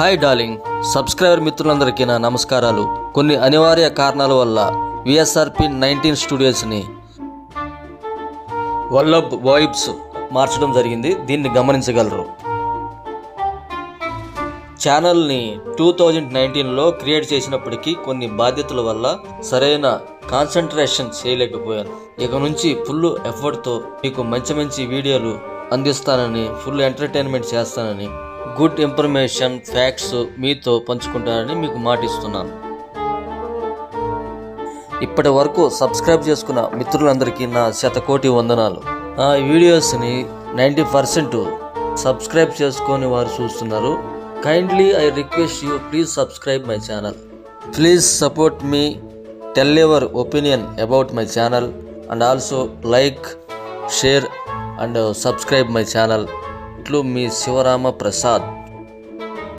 Hi darling. Subscriber మిత్రులందరికీ నా నమస్కారాలు. కొన్ని అనివార్య కారణాల వల్ల విఎస్ఆర్పి నైన్టీన్ స్టూడియోస్ని వల్లభ్ వైబ్స్ మార్చడం జరిగింది. దీన్ని గమనించగలరు. ఛానల్ని టూ థౌజండ్ నైన్టీన్లో క్రియేట్ చేసినప్పటికీ కొన్ని బాధ్యతల వల్ల సరైన కాన్సన్ట్రేషన్ చేయలేకపోయాను. ఇక నుంచి ఫుల్ ఎఫర్ట్తో మీకు మంచి మంచి వీడియోలు అందిస్తానని ఫుల్ ఎంటర్టైన్మెంట్ చేస్తానని గుడ్ ఇన్ఫర్మేషన్ ఫ్యాక్ట్స్ మీతో పంచుకుంటానని మీకు మాటిస్తున్నాను. ఇప్పటి వరకు సబ్స్క్రైబ్ చేసుకున్న మిత్రులందరికీ నా శతకోటి వందనాలు. ఆ వీడియోస్ని నైంటీ పర్సెంట్ సబ్స్క్రైబ్ చేసుకొని వారు చూస్తున్నారు. Kindly I request you please subscribe my channel please support me tell your opinion about my channel and also like share and subscribe my channel ఇట్లు మీ శివరామ ప్రసాద్.